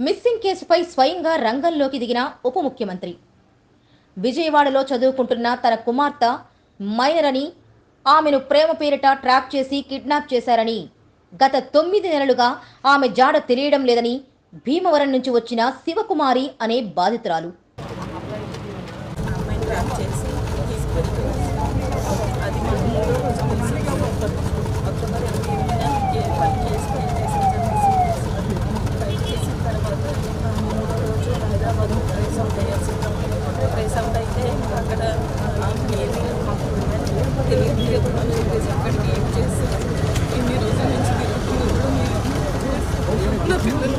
Missing కేసుపై స్వయంగా రంగంలోకి దిగిన ఉప ముఖ్యమంత్రి. విజయవాడలో చదువుకుంటున్న తన కుమార్తె మైనర్ అని ఆమెను ప్రేమ పేరిట ట్రాప్ చేసి కిడ్నాప్ చేశారని గత తొమ్మిది నెలలుగా ఆమె జాడ తెలియడం లేదని భీమవరం నుంచి వచ్చిన శివకుమారి అనే బాధితురాలు. తెలియదు అని చెప్పేసి అక్కడికి ఏం ఇన్ని రోజుల నుంచి మీరు నా పిల్లలు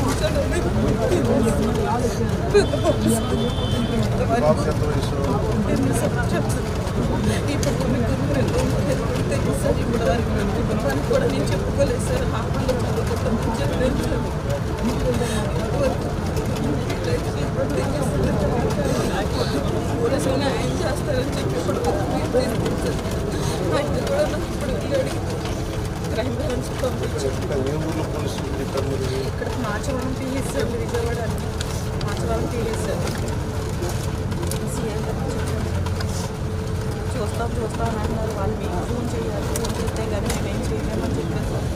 ఇప్పుడు కొన్ని గురువులు ఇప్పుడు కూడా నేను చెప్పుకోలేదు సార్ హాస్టల్లో చదువుకుంటాను చెప్పలేదు పోలీసులు న్యాయం చేస్తారని చెప్పి ఇప్పుడు ఇక్కడ మార్చవరం పిఎస్ సార్ విజయవాడ అని మార్చవరం పిఎస్ సార్ సీఎం గారు చెప్పారు. చూస్తాం చూస్తాం అని అన్నారు వాళ్ళు మీకు ఫోన్ చేయాలి ఫోన్ చేస్తే కానీ మేమేం చేయలేమని చెప్పారు సార్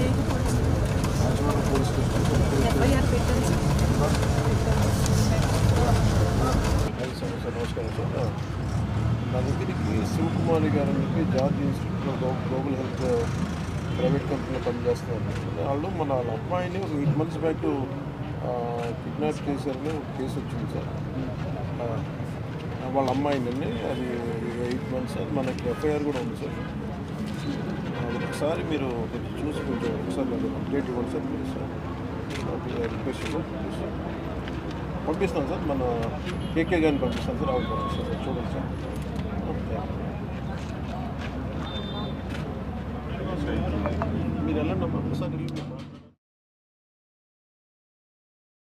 ఏం police Rajahmundry police station FIR పెట్టాను సార్ ఐదు సంవత్సరాలు నమస్కారం సార్ నా దగ్గరికి శివకుమారి గారు అని చెప్పి జార్జ్ ఇన్స్టిట్యూట్లో గ్లో- గ్లోబల్ హెల్త్ private కంపెనీలో పనిచేస్తున్నారు వాళ్ళు మన వాళ్ళ అమ్మాయిని ఒక ఎయిట్ మంత్స్ బ్యాక్ కిడ్నాప్ చేశారని కేసు వచ్చింది సార్. వాళ్ళ అమ్మాయిని అది ఎయిట్ మంత్స్ అది మనకి ఎఫ్ఐఆర్ కూడా ఉంది సార్. అది ఒకసారి మీరు కొంచెం చూసి కొంచెం ఒకసారి నాకు అప్డేట్ ఇవ్వండి సార్ మీరు సార్. Request sir. పంపిస్తాను సార్ మన కేకే గారిని పంపిస్తాను సార్ అవును సార్ చూడండి sir. Tapos sa grill, diba?